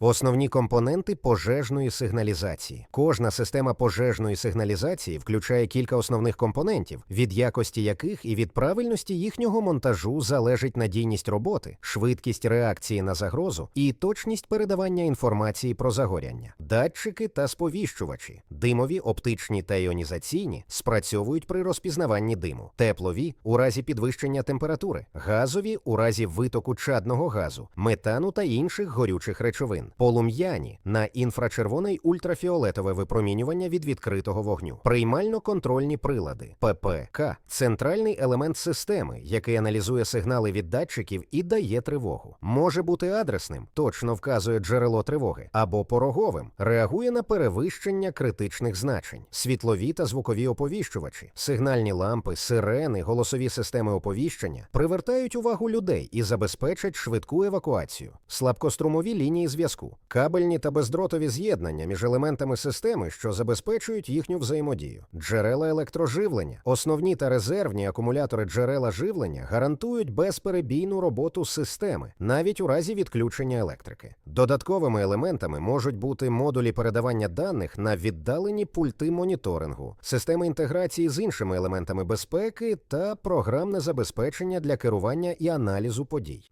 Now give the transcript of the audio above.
Основні компоненти пожежної сигналізації. Кожна система пожежної сигналізації включає кілька основних компонентів, від якості яких і від правильності їхнього монтажу залежить надійність роботи, швидкість реакції на загрозу і точність передавання інформації про загоряння. Датчики та сповіщувачі, димові, оптичні та іонізаційні спрацьовують при розпізнаванні диму, теплові у разі підвищення температури, газові у разі витоку чадного газу, метану та інших горючих речовин, полум'яні на інфрачервоне й ультрафіолетове випромінювання від відкритого вогню, приймально-контрольні прилади, ППК, центральний елемент системи, який аналізує сигнали від датчиків і дає тривогу. Може бути адресним, точно вказує джерело тривоги, або пороговим, реагує на перевищення критичних значень, світлові та звукові оповіщувачі, сигнальні лампи, сирени, голосові системи оповіщення привертають увагу людей і забезпечать швидку евакуацію, слабкострумові лінії зв'язку, кабельні та бездротові з'єднання між елементами системи, що забезпечують їхню взаємодію, джерела електроживлення, основні та резервні акумулятори джерела живлення гарантують безперебійну роботу системи, навіть у разі відключення електрики. Додатковими елементами можуть бути модулі передавання даних на віддалені пульти моніторингу, системи інтеграції з іншими елементами безпеки та програмне забезпечення для керування і аналізу подій.